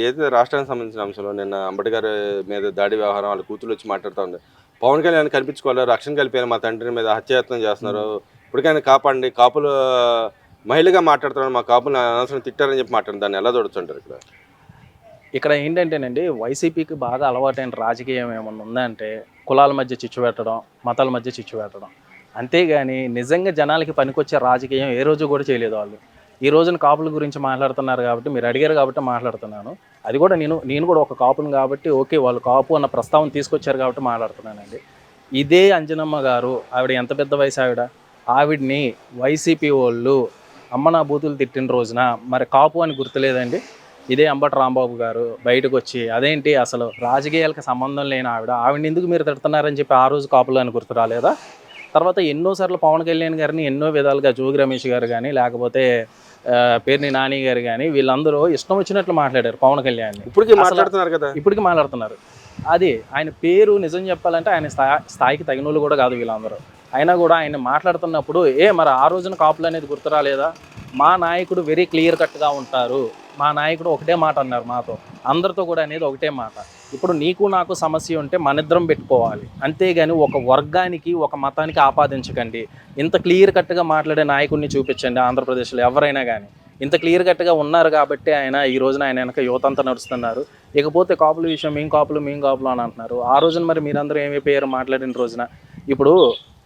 ఏదైతే రాష్ట్రానికి సంబంధించిన అంశంలో నిన్న అంబేద్కర్ మీద దాడి వ్యవహారం వాళ్ళ కూతురు వచ్చి మాట్లాడుతూ ఉంది. పవన్ కళ్యాణ్ కనిపించుకోవాలి? రక్షణ కలిపారు మా తండ్రి మీద హత్యాయత్నం చేస్తున్నారు. ఇప్పటికైనా కాపాడండి. కాపులు మహిళగా మాట్లాడుతున్నారు మా కాపులు అనవసరం తిట్టారని చెప్పి మాట్లాడారు దాన్ని ఎలా చూడొచ్చుంటారు ఇక్కడ? ఇక్కడ ఏంటంటేనండి వైసీపీకి బాగా అలవాటైన రాజకీయం ఏమన్నా ఉందంటే కులాల మధ్య చిచ్చు పెట్టడం మతాల మధ్య చిచ్చు పెట్టడం. అంతేగాని నిజంగా జనాలకి పనికొచ్చే రాజకీయం ఏ రోజు కూడా చేయలేదు వాళ్ళు. ఈ రోజున కాపుల గురించి మాట్లాడుతున్నారు కాబట్టి మీరు అడిగారు కాబట్టి మాట్లాడుతున్నాను. అది కూడా నేను నేను కూడా ఒక కాపును కాబట్టి ఓకే వాళ్ళు కాపు అన్న ప్రస్తావన తీసుకొచ్చారు కాబట్టి మాట్లాడుతున్నానండి. ఇదే అంజనమ్మ గారు ఆవిడ ఎంత పెద్ద వయసు ఆవిడ? ఆవిడ్ని వైసీపీ వాళ్ళు అమ్మ నా బూతులు తిట్టిన రోజున మరి కాపు అని గుర్తులేదండి? ఇదే అంబటి రాంబాబు గారు బయటకు వచ్చి అదేంటి అసలు రాజకీయాలకు సంబంధం లేని ఆవిడ? ఆవిడని ఎందుకు మీరు తిడుతున్నారని చెప్పి ఆ రోజు కాపులు అని గుర్తు రాలేదా? తర్వాత ఎన్నోసార్లు పవన్ కళ్యాణ్ గారిని ఎన్నో విధాలుగా జోగి రమేష్ గారు కానీ లేకపోతే పేర్ని నాని గారు కానీ వీళ్ళందరూ ఇష్టం వచ్చినట్లు మాట్లాడారు పవన్ కళ్యాణ్ ఇప్పటికీ మాట్లాడుతున్నారు కదా. ఇప్పటికి మాట్లాడుతున్నారు. అది ఆయన పేరు నిజం చెప్పాలంటే ఆయన స్థాయి స్థాయికి తగిన వాళ్ళు కూడా కాదు వీళ్ళందరూ. అయినా కూడా ఆయన మాట్లాడుతున్నప్పుడు ఏ మరి ఆ రోజున కాపులు అనేది గుర్తు రాలేదా మా నాయకుడు వెరీ క్లియర్ కట్గా ఉంటారు. మా నాయకుడు ఒకటే మాట అన్నారు మాతో. అందరితో కూడా అనేది ఒకటే మాట. ఇప్పుడు నీకు నాకు సమస్య ఉంటే మనిద్దరం పెట్టుకోవాలి. అంతేగాని ఒక వర్గానికి ఒక మతానికి ఆపాదించకండి. ఇంత క్లియర్ కట్గా మాట్లాడే నాయకుడిని చూపించండి ఆంధ్రప్రదేశ్లో ఎవరైనా కానీ ఇంత క్లియర్ కట్గా ఉన్నారు కాబట్టి ఆయన ఈ రోజున ఆయన వెనక యువత అంతా నడుస్తున్నారు. ఇకపోతే కాపుల విషయం మేం కాపులు మేం కాపులు అని అంటున్నారు. ఆ రోజున మరి మీరందరూ ఏమైపోయారు మాట్లాడిన రోజున? ఇప్పుడు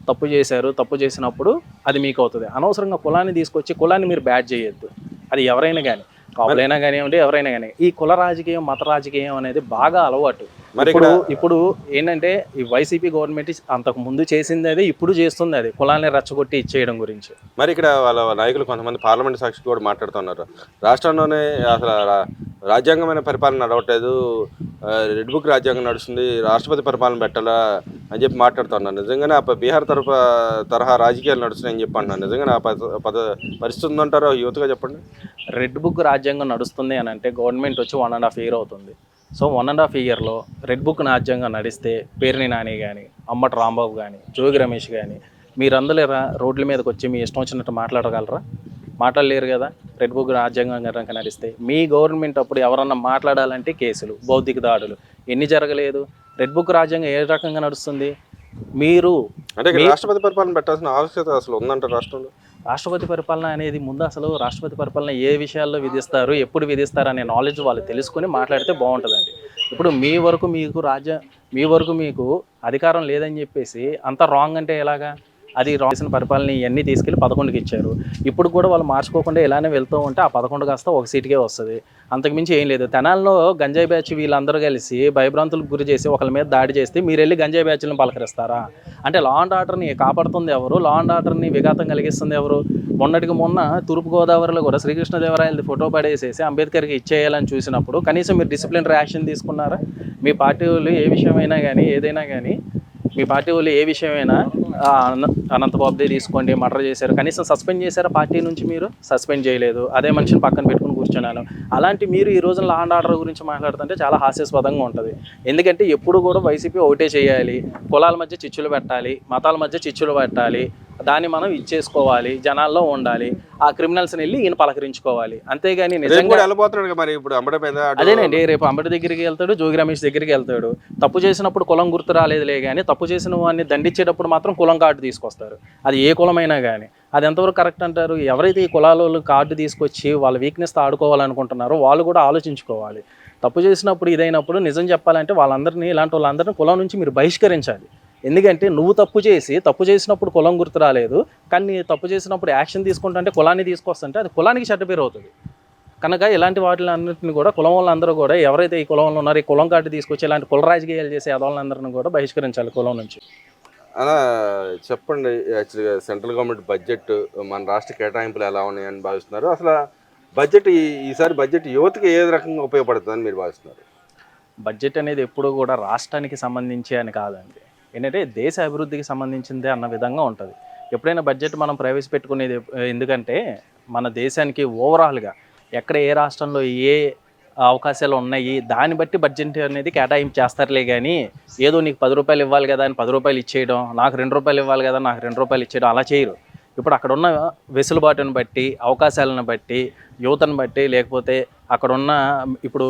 తప్పు చేశారు తప్పు చేసినప్పుడు అది మీకు అవుతుంది. అనవసరంగా కులాన్ని తీసుకొచ్చి కులాన్ని మీరు బ్యాడ్ చేయొద్దు. అది ఎవరైనా కానీ కాపులైనా కానివ్వండి ఎవరైనా కానీ ఈ కుల రాజకీయం మత రాజకీయం అనేది బాగా అలవాటు. మరి ఇప్పుడు ఇక్కడ ఇప్పుడు ఏంటంటే ఈ వైసీపీ గవర్నమెంట్ అంతకు ముందు చేసింది అది ఇప్పుడు చేస్తుంది అది కులాన్ని రెచ్చగొట్టి ఇచ్చేయడం గురించి. మరి ఇక్కడ వాళ్ళ నాయకులు కొంతమంది పార్లమెంట్ సాక్షి కూడా మాట్లాడుతున్నారు. రాష్ట్రంలోనే అసలు రాజ్యాంగమైన పరిపాలన నడవట్లేదు. రెడ్ బుక్ రాజ్యాంగం నడుస్తుంది. రాష్ట్రపతి పరిపాలన పెట్టాలా? అని చెప్పి మాట్లాడుతున్నారు. నిజంగానే ఆ బీహార్ తరఫు తరహా రాజకీయాలు నడుస్తున్నాయని చెప్పి అంటున్నారు. నిజంగానే ఆ పద పద పరిస్థితి ఉందంటారో? యువతగా చెప్పండి. రెడ్ బుక్ రాజ్యాంగం నడుస్తుంది అని అంటే గవర్నమెంట్ వచ్చి వన్ అండ్ హాఫ్ ఇయర్ అవుతుంది. సో వన్ అండ్ హాఫ్ ఇయర్లో రెడ్ బుక్ రాజ్యాంగం నడిస్తే పేర్ని నాని కానీ అమ్మటి రాంబాబు కానీ జోగి రమేష్ కానీ మీరందరూ రోడ్ల మీదకి వచ్చి మీ ఇష్టం వచ్చినట్టు మాట్లాడగలరా? మాట్లాడలేరు కదా. రెడ్ బుక్ రాజ్యాంగం కనుక నడిస్తే మీ గవర్నమెంట్ అప్పుడు ఎవరన్నా మాట్లాడాలంటే కేసులు భౌతిక దాడులు. ఎన్ని జరగలేదు? రెడ్ బుక్ రాజ్యాంగం ఏ రకంగా నడుస్తుంది? మీరు అంటే రాష్ట్రపతి పరిపాలన పెట్టాల్సిన ఆవశ్యకత అసలు ఉందంటారు రాష్ట్రంలో? రాష్ట్రపతి పరిపాలన అనేది ముందు అసలు రాష్ట్రపతి పరిపాలన ఏ విషయాల్లో విధిస్తారు ఎప్పుడు విధిస్తారు అనే నాలెడ్జ్ వాళ్ళు తెలుసుకొని మాట్లాడితే బాగుంటుందండి. ఇప్పుడు మీ వరకు మీకు రాజ్య మీ వరకు మీకు అధికారం లేదని చెప్పేసి అంత రాంగ్ అంటే ఎలాగా? అది రాసిన పరిపాలన ఇవన్నీ తీసుకెళ్ళి పదకొండుకి ఇచ్చారు. ఇప్పుడు కూడా వాళ్ళు మార్చుకోకుండా ఇలానే వెళ్తూ ఉంటే ఆ పదకొండు కాస్త ఒక సీటుకే వస్తుంది. అంతకుమించి ఏం లేదు. తెనాల్లో గంజాయి బ్యాచ్ వీళ్ళందరూ కలిసి భయభ్రాంతులకు గురి చేసి ఒకరి మీద దాడి చేస్తే మీరు వెళ్ళి గంజాయి బ్యాచ్లను పలకరిస్తారా? అంటే లా అండ్ ఆర్డర్ని కాపాడుతుంది ఎవరు? లా అండ్ ఆర్డర్ని విఘాతం కలిగిస్తుంది ఎవరు? మొన్నటికి మొన్న తూర్పుగోదావరిలో కూడా శ్రీకృష్ణదేవరాయలది ఫోటో పడేసేసి అంబేద్కర్కి ఇచ్చేయాలని చూసినప్పుడు కనీసం మీరు డిసిప్లిన్ రియాక్షన్ తీసుకున్నారా? మీ పార్టీ వాళ్ళు ఏ విషయమైనా కానీ ఏదైనా కానీ మీ పార్టీ వాళ్ళు ఏ విషయమైనా అనంత అన- అనంతబాబుదే తీసుకోండి మర్డర్ చేశారు కనీసం సస్పెండ్ చేశారా పార్టీ నుంచి మీరు? సస్పెండ్ చేయలేదు. అదే మనిషిని పక్కన పెట్టుకుని కూర్చున్నాను. అలాంటి మీరు ఈ రోజున లా అండ్ ఆర్డర్ గురించి మాట్లాడుతుంటే చాలా హాస్యాస్పదంగా ఉంటుంది. ఎందుకంటే ఎప్పుడు కూడా వైసీపీ ఒకటే చేయాలి. కులాల మధ్య చిచ్చులు పెట్టాలి మతాల మధ్య చిచ్చులు పెట్టాలి. దాన్ని మనం ఇచ్చేసుకోవాలి జనాల్లో ఉండాలి ఆ క్రిమినల్స్ని వెళ్ళి ఈయన పలకరించుకోవాలి. అంతేగాని నిజంగా వెళ్ళిపోతున్నాడు మరి ఇప్పుడు అదేనండి రేపు అంబటి దగ్గరికి వెళ్తాడు జోగి రమేష్ దగ్గరికి వెళ్తాడు. తప్పు చేసినప్పుడు కులం గుర్తు రాలేదులే కానీ తప్పు చేసిన వాడిని దండించేటప్పుడు మాత్రం కులం కార్డు తీసుకొస్తారు. అది ఏ కులమైనా కానీ అది ఎంతవరకు కరెక్ట్ అంటారు? ఎవరైతే ఈ కులాల కార్డు తీసుకొచ్చి వాళ్ళ వీక్నెస్తో ఆడుకోవాలనుకుంటున్నారో వాళ్ళు కూడా ఆలోచించుకోవాలి. తప్పు చేసినప్పుడు ఇదైనప్పుడు నిజం చెప్పాలంటే వాళ్ళందరినీ ఇలాంటి వాళ్ళందరినీ కులం నుంచి మీరు బహిష్కరించాలి. ఎందుకంటే నువ్వు తప్పు చేసి తప్పు చేసినప్పుడు కులం గుర్తు రాలేదు కానీ తప్పు చేసినప్పుడు యాక్షన్ తీసుకుంటుంటే కులాన్ని తీసుకొస్తుంటే అది కులానికి చెడ్డ పేరు అవుతుంది. కనుక ఇలాంటి వాటిలన్నింటిని కూడా కులం వాళ్ళందరూ కూడా ఎవరైతే ఈ కులంలో ఉన్నారో ఈ కులం కార్డు తీసుకొచ్చి ఇలాంటి కుల రాజకీయాలు చేసే వాళ్ళందరినీ కూడా బహిష్కరించాలి కులం నుంచి. అలా చెప్పండి యాక్చువల్గా సెంట్రల్ గవర్నమెంట్ బడ్జెట్ మన రాష్ట్ర కేటాయింపులు ఎలా ఉన్నాయని భావిస్తున్నారు? అసలు బడ్జెట్ ఈసారి బడ్జెట్ యువతకి ఏ రకంగా ఉపయోగపడుతుందని మీరు భావిస్తున్నారు? బడ్జెట్ అనేది ఎప్పుడూ కూడా రాష్ట్రానికి సంబంధించి అని కాదండి. ఏంటంటే దేశ అభివృద్ధికి సంబంధించిందే అన్న విధంగా ఉంటుంది. ఎప్పుడైనా బడ్జెట్ మనం ప్రవేశపెట్టుకునేది ఎందుకంటే మన దేశానికి ఓవరాల్గా ఎక్కడ ఏ రాష్ట్రంలో ఏ అవకాశాలు ఉన్నాయి దాన్ని బట్టి బడ్జెట్ అనేది కేటాయింపు చేస్తారులే కానీ ఏదో నీకు పది రూపాయలు ఇవ్వాలి కదా అని పది రూపాయలు ఇచ్చేయడం నాకు రెండు రూపాయలు ఇవ్వాలి కదా నాకు రెండు రూపాయలు ఇచ్చేయడం అలా చేయరు. ఇప్పుడు అక్కడ ఉన్న వెసులుబాటును బట్టి అవకాశాలను బట్టి యువతను బట్టి లేకపోతే అక్కడ ఉన్న ఇప్పుడు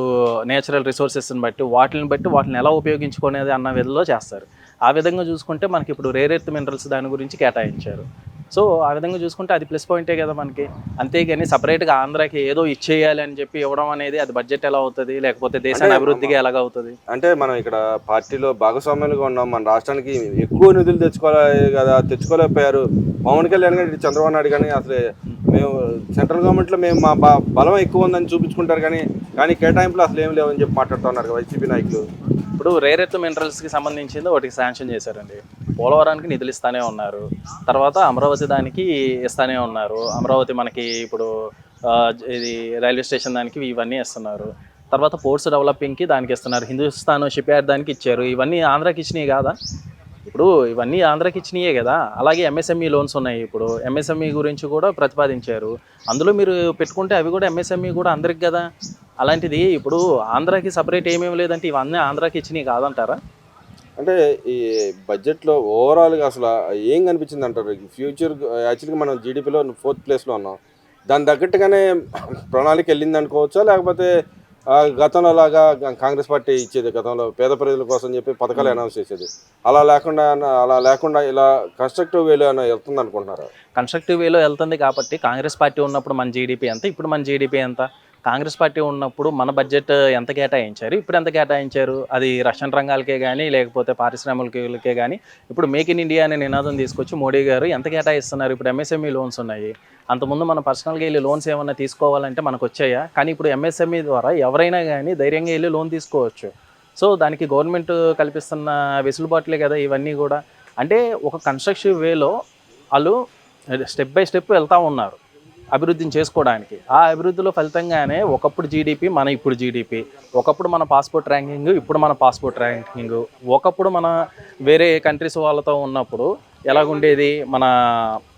నేచురల్ రిసోర్సెస్ని బట్టి వాటిని బట్టి వాటిని ఎలా ఉపయోగించుకునేది అన్న విధంలో చేస్తారు. ఆ విధంగా చూసుకుంటే మనకి ఇప్పుడు రేర్ ఎర్త్ మినరల్స్ దాని గురించి కేటాయించారు. సో ఆ విధంగా చూసుకుంటే అది ప్లస్ పాయింటే కదా మనకి. అంతేగాని సపరేట్గా ఆంధ్రాకి ఏదో ఇచ్చేయాలి అని చెప్పి ఇవ్వడం అనేది అది బడ్జెట్ ఎలా అవుతుంది? లేకపోతే దేశాన్ని అభివృద్ధికి ఎలాగ అవుతుంది? అంటే మనం ఇక్కడ పార్టీలో భాగస్వామ్యాలుగా ఉన్నాం. మన రాష్ట్రానికి ఎక్కువ నిధులు తెచ్చుకోవాలి కదా తెచ్చుకోలేకపోయారు. పవన్ కళ్యాణ్ గారు చంద్రబాబు నాయుడు కానీ అసలు మేము సెంట్రల్ గవర్నమెంట్లో మేము మా బ- బలం ఎక్కువ ఉందని చూపించుకుంటారు కానీ కానీ కేటాయింపులు అసలు ఏం లేవని చెప్పి మాట్లాడుతున్నారు వైసీపీ నాయకులు. ఇప్పుడు రేర్ ఎర్త్ మినరల్స్కి సంబంధించింది ఒకటి శాంక్షన్ చేశారండి. పోలవరానికి నిధులు ఇస్తానే ఉన్నారు. తర్వాత అమరావతి దానికి ఇస్తానే ఉన్నారు. అమరావతి మనకి ఇప్పుడు ఇది రైల్వే స్టేషన్ దానికి ఇవన్నీ ఇస్తున్నారు. తర్వాత పోర్ట్స్ డెవలపింగ్కి దానికి ఇస్తున్నారు. హిందుస్థాన్ షిప్ యార్డ్ దానికి ఇచ్చారు. ఇవన్నీ ఆంధ్రాకి ఇచ్చినాయి కాదా? ఇప్పుడు ఇవన్నీ ఆంధ్రాకి ఇచ్చినాయే కదా. అలాగే ఎంఎస్ఎంఈ లోన్స్ ఉన్నాయి ఇప్పుడు. ఎంఎస్ఎంఈ గురించి కూడా ప్రతిపాదించారు. అందులో మీరు పెట్టుకుంటే అవి కూడా ఎంఎస్ఎంఈ కూడా అందరికి కదా. అలాంటిది ఇప్పుడు ఆంధ్రాకి సపరేట్ ఏమేమి లేదంటే ఇవన్నీ ఆంధ్రాకి ఇచ్చినాయి కాదంటారా? అంటే ఈ బడ్జెట్లో ఓవరాల్గా అసలు ఏం కనిపించింది అంటారు? ఫ్యూచర్ యాక్చువల్గా మనం జీడిపిలో ఫోర్త్ ప్లేస్లో ఉన్నాం. దాని తగ్గట్టుగానే ప్రణాళిక వెళ్ళింది అనుకోవచ్చా? లేకపోతే గతంలో లాగా కాంగ్రెస్ పార్టీ ఇచ్చేది గతంలో పేద ప్రజల కోసం చెప్పి పథకాలు అనౌన్స్ చేసేది. అలా లేకుండా అలా లేకుండా ఇలా కన్స్ట్రక్టివ్ వేలో వెళ్తుంది అనుకుంటున్నారా కన్స్ట్రక్టివ్ వేలో వెళ్తుంది కాబట్టి కాంగ్రెస్ పార్టీ ఉన్నప్పుడు మన జీడిపి ఎంత? ఇప్పుడు మన జీడిపి ఎంత? కాంగ్రెస్ పార్టీ ఉన్నప్పుడు మన బడ్జెట్ ఎంత కేటాయించారు? ఇప్పుడు ఎంత కేటాయించారు? అది రక్షణ రంగాలకే కానీ లేకపోతే పారిశ్రామికలకే కానీ ఇప్పుడు మేక్ ఇన్ ఇండియా అనే నినాదం తీసుకొచ్చి మోడీ గారు ఎంత కేటాయిస్తున్నారు? ఇప్పుడు ఎంఎస్ఎంఈ లోన్స్ ఉన్నాయి. అంతకుముందు మన పర్సనల్గా వెళ్ళి లోన్స్ ఏమైనా తీసుకోవాలంటే మనకు వచ్చాయా? కానీ ఇప్పుడు ఎంఎస్ఎంఈ ద్వారా ఎవరైనా కానీ ధైర్యంగా వెళ్ళి లోన్ తీసుకోవచ్చు. సో దానికి గవర్నమెంట్ కల్పిస్తున్న వెసులుబాట్లే కదా ఇవన్నీ కూడా. అంటే ఒక కన్స్ట్రక్టివ్ వేలో వాళ్ళు స్టెప్ బై స్టెప్ వెళ్తూ ఉన్నారు. అభివృద్ధిని చేసుకోవడానికి. ఆ అభివృద్ధిలో ఫలితంగానే ఒకప్పుడు జీడిపి మన ఇప్పుడు జీడిపి ఒకప్పుడు మన పాస్పోర్ట్ ర్యాంకింగ్ ఇప్పుడు మన పాస్పోర్ట్ ర్యాంకింగ్ ఒకప్పుడు మన వేరే కంట్రీస్ వాళ్ళతో ఉన్నప్పుడు ఎలాగుండేది? మన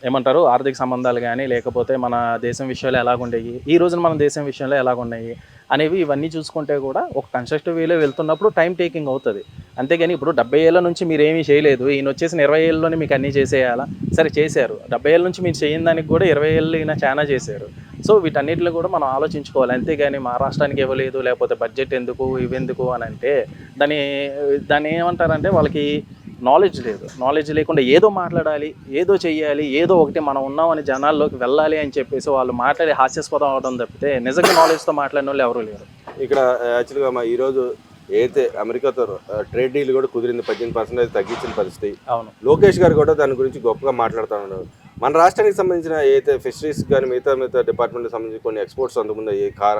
ఏమంటారు? ఆర్థిక సంబంధాలు కానీ లేకపోతే మన దేశం విషయాలు ఎలాగుండేవి ఈ రోజున మన దేశం విషయంలో ఎలాగున్నాయి? అనేవి ఇవన్నీ చూసుకుంటే కూడా ఒక కన్స్ట్రక్టివ్ వేలో వెళ్తున్నప్పుడు టైం టేకింగ్ అవుతుంది. అంతేగాని ఇప్పుడు డెబ్బై ఏళ్ళ నుంచి మీరు ఏమీ చేయలేదు. ఈయన వచ్చేసిన ఇరవై ఏళ్ళలోనే మీకు అన్నీ చేసేయాలా? సరే చేశారు. డెబ్బై ఏళ్ళ నుంచి మీరు చేయని దానికి కూడా ఇరవై ఏళ్ళు ఈయన చాలా చేశారు. సో వీటన్నిటిలో కూడా మనం ఆలోచించుకోవాలి. అంతేగాని మా రాష్ట్రానికి ఇవ్వలేదు లేకపోతే బడ్జెట్ ఎందుకు ఇవెందుకు అని అంటే దాన్ని దాన్ని ఏమంటారంటే వాళ్ళకి నాలెడ్జ్ లేదు. నాలెడ్జ్ లేకుండా ఏదో మాట్లాడాలి ఏదో చెయ్యాలి ఏదో ఒకటి మనం ఉన్నామని జనాల్లోకి వెళ్ళాలి అని చెప్పేసి వాళ్ళు మాట్లాడి హాస్యాస్పదం అవడం తప్పితే నిజంగా నాలెడ్జ్తో మాట్లాడిన వాళ్ళు ఎవరు లేరు. ఇక్కడ యాక్చువల్గా మా ఈరోజు ఏదైతే అమెరికాతో ట్రేడ్ డీల్ కూడా కుదిరింది పద్దెనిమిది పర్సెంటేజ్ తగ్గించిన పరిస్థితి. అవును. లోకేష్ గారు కూడా దాని గురించి గొప్పగా మాట్లాడుతున్నారు మన రాష్ట్రానికి సంబంధించిన ఏదైతే ఫిషరీస్ కానీ మిగతా మిగతా డిపార్ట్మెంట్కి సంబంధించి కొన్ని ఎక్స్పోర్ట్స్ అందుకుంది ఈ కార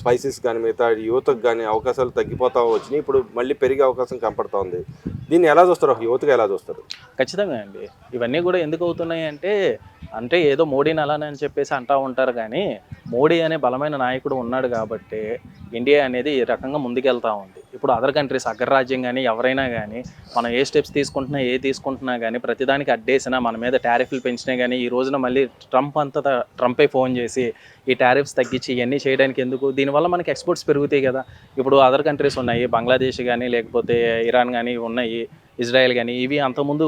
స్పైసెస్ కానీ మిగతా యువతకు కానీ అవకాశాలు తగ్గిపోతా వచ్చినాయి. ఇప్పుడు మళ్ళీ పెరిగే అవకాశం కనపడతా ఉంది. దీన్ని ఎలా చూస్తారు? ఒక యువతగా ఎలా చూస్తారు? ఖచ్చితంగా అండి. ఇవన్నీ కూడా ఎందుకు అవుతున్నాయి అంటే అంటే ఏదో మోడీని అలానే అని చెప్పేసి అంటూ ఉంటారు కానీ మోడీ అనే బలమైన నాయకుడు ఉన్నాడు కాబట్టి ఇండియా అనేది ఈ రకంగా ముందుకెళ్తా ఉంది. ఇప్పుడు అదర్ కంట్రీస్ అగ్రరాజ్యం కానీ ఎవరైనా కానీ మనం ఏ స్టెప్స్ తీసుకుంటున్నా ఏ తీసుకుంటున్నా కానీ ప్రతిదానికి అడ్డేసినా మన మీద టారిఫ్లు పెంచినా కానీ ఈ రోజున మళ్ళీ ట్రంప్ అంతా ట్రంపే ఫోన్ చేసి ఈ టారిఫ్స్ తగ్గించి ఇవన్నీ చేయడానికి ఎందుకు? దీనివల్ల మనకి ఎక్స్పోర్ట్స్ పెరుగుతాయి కదా. ఇప్పుడు అదర్ కంట్రీస్ ఉన్నాయి బంగ్లాదేశ్ కానీ లేకపోతే ఇరాన్ కానీ ఉన్నాయి ఇజ్రాయెల్ కానీ ఇవి అంతకుముందు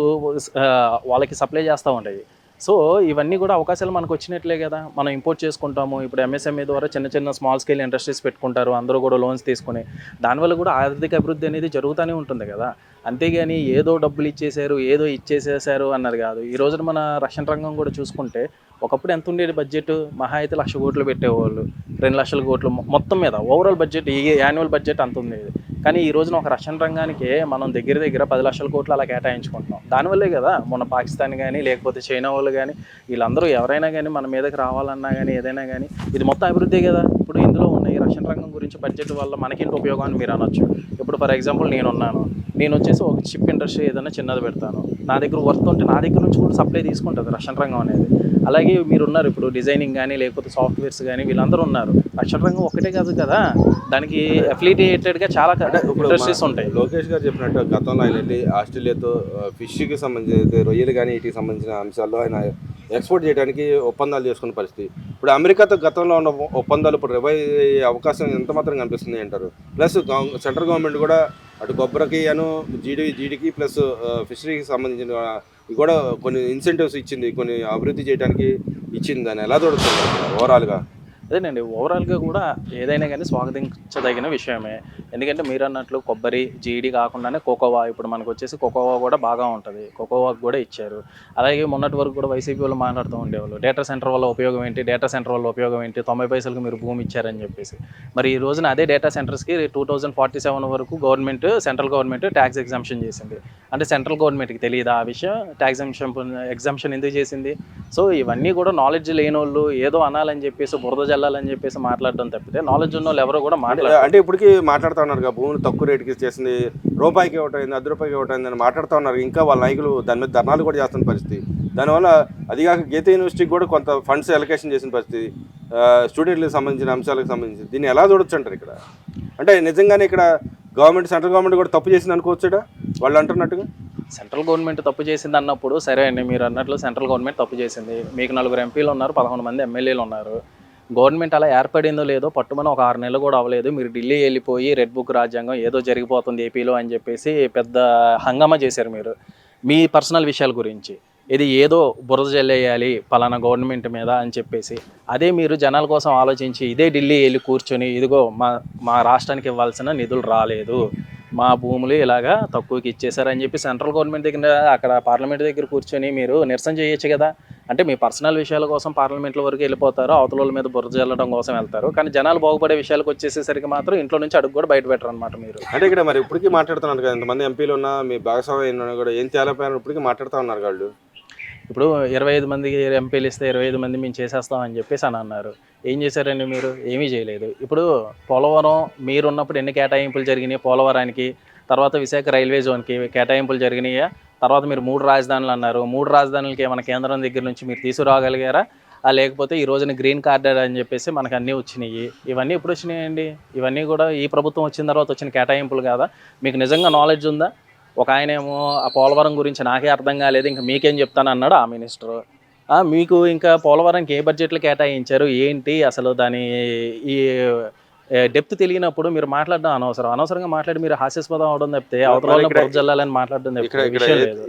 వాళ్ళకి సప్లై చేస్తూ ఉంటాయి సో ఇవన్నీ కూడా అవకాశాలు మనకు వచ్చినట్లే కదా. మనం ఇంపోర్ట్ చేసుకుంటాము. ఇప్పుడు ఎంఎస్ఎంఈ ద్వారా చిన్న చిన్న స్మాల్ స్కేల్ ఇండస్ట్రీస్ పెట్టుకుంటారు. అందరూ కూడా లోన్స్ తీసుకుని. దానివల్ల కూడా ఆర్థిక అభివృద్ధి అనేది జరుగుతూనే ఉంటుంది కదా. అంతేగాని ఏదో డబ్బులు ఇచ్చేసారు ఏదో ఇచ్చేసేసారు అన్నది కాదు. ఈ రోజున మన రక్షణ రంగం కూడా చూసుకుంటే ఒకప్పుడు ఎంత ఉండేది బడ్జెట్ మహా అయితే లక్ష కోట్లు పెట్టేవాళ్ళు. రెండు లక్షల కోట్లు మొత్తం మీద. ఓవరాల్ బడ్జెట్ ఈ యాన్యువల్ బడ్జెట్ అంత ఉండేది. కానీ ఈ రోజున ఒక రక్షణ రంగానికి మనం దగ్గర దగ్గర పది లక్షల కోట్లు అలా కేటాయించుకుంటున్నాం. దానివల్లే కదా మన పాకిస్తాన్ కానీ లేకపోతే చైనా వాళ్ళు కానీ వీళ్ళందరూ ఎవరైనా కానీ మన మీదకి రావాలన్నా కానీ ఏదైనా కానీ ఇది మొత్తం అభివృద్ధి కదా. ఇప్పుడు ఇందులో ఉన్న ఈ రక్షణ రంగం గురించి బడ్జెట్ వల్ల మనకేంటి ఉపయోగం అని మీరు అనొచ్చు. ఇప్పుడు ఫర్ ఎగ్జాంపుల్ నేను ఉన్నాను నేను వచ్చేసి ఒక చిప్ ఇండస్ట్రీ ఏదైనా చిన్నది పెడతాను. నా దగ్గర వర్త్ ఉంటే నా దగ్గర నుంచి కూడా సప్లై తీసుకుంటుంది రక్షణ రంగం అనేది. అలాగే మీరు ఉన్నారు ఇప్పుడు డిజైనింగ్ కానీ లేకపోతే సాఫ్ట్వేర్స్ కానీ వీళ్ళందరూ ఉన్నారు. రక్షణ రంగం ఒకటే కాదు కదా? దానికి అఫిలియేటెడ్గా చాలా ఇండస్ట్రీస్ ఉంటాయి. లోకేష్ గారు చెప్పినట్టు గతంలో ఆయన వెళ్ళి ఆస్ట్రేలియాతో ఫిష్కి సంబంధించి రొయ్యలు కానీ వీటికి సంబంధించిన అంశాల్లో ఆయన ఎక్స్పోర్ట్ చేయడానికి ఒప్పందాలు చేసుకున్న పరిస్థితి. ఇప్పుడు అమెరికాతో గతంలో ఉన్న ఒప్పందాలు ఇప్పుడు రివై అయ్యే అవకాశం ఎంత మాత్రం కనిపిస్తుంది అంటారు? ప్లస్ సెంట్రల్ గవర్నమెంట్ కూడా అటు కొబ్బరికి అను జీడి జీడికి ప్లస్ ఫిషరీకి సంబంధించిన ఇది కూడా కొన్ని ఇన్సెంటివ్స్ ఇచ్చింది కొన్ని అభివృద్ధి చేయడానికి ఇచ్చింది దాన్ని. ఎలా చూడుతుంది ఓవరాల్గా? అదేనండి ఓవరాల్గా కూడా ఏదైనా కానీ స్వాగతించదగిన విషయమే. ఎందుకంటే మీరు అన్నట్లు కొబ్బరి జీడి కాకుండానే కోకోవా ఇప్పుడు మనకు వచ్చేసి కోకోవా కూడా బాగా ఉంటుంది. కోకోవాకి కూడా ఇచ్చారు. అలాగే మొన్నటి వరకు కూడా వైసీపీ వాళ్ళు మాట్లాడుతూ ఉండేవాళ్ళు. డేటా సెంటర్ వల్ల ఉపయోగం ఏంటి? డేటా సెంటర్ వల్ల ఉపయోగం ఏంటి? తొంభై పైసలకు మీరు భూమి ఇచ్చారని చెప్పేసి. మరి ఈ రోజున అదే డేటా సెంటర్స్కి టూ థౌజండ్ ఫార్టీ సెవెన్ వరకు government central government tax exemption చేసింది. అంటే సెంట్రల్ గవర్నమెంట్కి తెలియదు ఆ విషయం? ట్యాక్స్ ఎగ్జామ్షన్ ఎందుకు చేసింది? సో ఇవన్నీ కూడా నాలెడ్జ్ లేని వాళ్ళు ఏదో అనాలని చెప్పేసి బురద జల్లాలని చెప్పేసి మాట్లాడడం తప్పితే నాలెడ్జ్ ఉన్న వాళ్ళు ఎవరు కూడా మాట్లాడారు. అంటే ఇప్పటికీ మాట్లాడుతూ ఉన్నారు భూములు తక్కువ రేటుకి చేసింది రూపాయికి ఇవ్వటం అర్ధ రూపాయికి ఇవ్వటం అని మాట్లాడుతూ ఉన్నారు. ఇంకా వాళ్ళ నాయకులు దాని మీద ధర్నాలు కూడా చేస్తున్న పరిస్థితి. దానివల్ల అది కాక గీత యూనివర్సిటీకి కూడా కొంత ఫండ్స్ అలొకేషన్ చేసిన పరిస్థితి స్టూడెంట్లకు సంబంధించిన అంశాలకు సంబంధించి దీన్ని ఎలా చూడొచ్చు అంటారు ఇక్కడ? అంటే నిజంగానే ఇక్కడ గవర్నమెంట్ సెంట్రల్ గవర్నమెంట్ కూడా తప్పు చేసింది అనుకోవచ్చుడా? వాళ్ళు అంటున్నట్టుగా? సెంట్రల్ గవర్నమెంట్ తప్పు చేసింది అన్నప్పుడు సరే అండి మీరు అన్నట్లు సెంట్రల్ గవర్నమెంట్ తప్పు చేసింది. మీకు నలుగురు ఎంపీలు ఉన్నారు పదకొండు మంది ఎమ్మెల్యేలు ఉన్నారు. గవర్నమెంట్ అలా ఏర్పడిందో లేదో పట్టుమని ఒక ఆరు నెలలు కూడా అవ్వలేదు. మీరు ఢిల్లీ వెళ్ళిపోయి రెడ్ బుక్ రాజ్యాంగం ఏదో జరిగిపోతుంది ఏపీలో అని చెప్పేసి పెద్ద హంగామా చేశారు మీరు. మీ పర్సనల్ విషయాల గురించి. ఇది ఏదో బురద జల్లేయాలి పలానా గవర్నమెంట్ మీద అని చెప్పేసి. అదే మీరు జనాల కోసం ఆలోచించి ఇదే ఢిల్లీ వెళ్ళి కూర్చొని ఇదిగో మా మా రాష్ట్రానికి ఇవ్వాల్సిన నిధులు రాలేదు. మా భూములు ఇలాగా తక్కువకి ఇచ్చేశారని చెప్పి సెంట్రల్ గవర్నమెంట్ దగ్గర అక్కడ పార్లమెంట్ దగ్గర కూర్చొని మీరు నిరసన చేయొచ్చు కదా. అంటే మీ పర్సనల్ విషయాల కోసం పార్లమెంట్ల వరకు వెళ్ళిపోతారు అవతల మీద బురద జల్లడం కోసం వెళ్తారు. కానీ జనాలు బాగుపడే విషయాలకు వచ్చేసేసరికి మాత్రం ఇంట్లో నుంచి అడుగు కూడా బయట పెట్టరు అనమాట మీరు. అంటే ఇక్కడ మరి ఇప్పటికీ మాట్లాడుతున్నారు కదా ఎంతమంది ఎంపీలు ఉన్నా మీ భాగస్వామ్యం ఉన్నా కూడా ఏం తేలిపోయారు ఇప్పటికీ మాట్లాడుతూ ఉన్నారు వాళ్ళు. ఇప్పుడు ఇరవై ఐదు మందికి ఎంపీలు ఇస్తే ఇరవై ఐదు మంది మేము చేసేస్తాం అని చెప్పేసి అని అన్నారు. ఏం చేశారండి మీరు? ఏమీ చేయలేదు. ఇప్పుడు పోలవరం మీరున్నప్పుడు ఎన్ని కేటాయింపులు జరిగినాయి? పోలవరానికి తర్వాత విశాఖ రైల్వే జోన్కి కేటాయింపులు జరిగినాయా? తర్వాత మీరు మూడు రాజధానులు అన్నారు. మూడు రాజధానులకి మన కేంద్రం దగ్గర నుంచి మీరు తీసుకురాగలిగారా? ఆ లేకపోతే ఈ రోజున గ్రీన్ కార్డర్ అని చెప్పేసి మనకు అన్నీ వచ్చినాయి. ఇవన్నీ ఎప్పుడు వచ్చినాయండి? ఇవన్నీ కూడా ఈ ప్రభుత్వం వచ్చిన తర్వాత వచ్చిన కేటాయింపులు కాదా? మీకు నిజంగా నాలెడ్జ్ ఉందా? ఒక ఆయన ఏమో ఆ పోలవరం గురించి నాకే అర్థం కాలేదు ఇంకా మీకేం చెప్తాను అన్నాడు ఆ మినిస్టర్. మీకు ఇంకా పోలవరంకి ఏ బడ్జెట్లు కేటాయించారు? ఏంటి అసలు దాని ఈ డెప్త్ తెలియనప్పుడు మీరు మాట్లాడడం అనవసరం. అనవసరంగా మాట్లాడి మీరు హాస్యాస్పదం అవడం తప్పితే అవతల వాళ్ళని జల్లాలని మాట్లాడడం తప్పితే విషయం లేదు.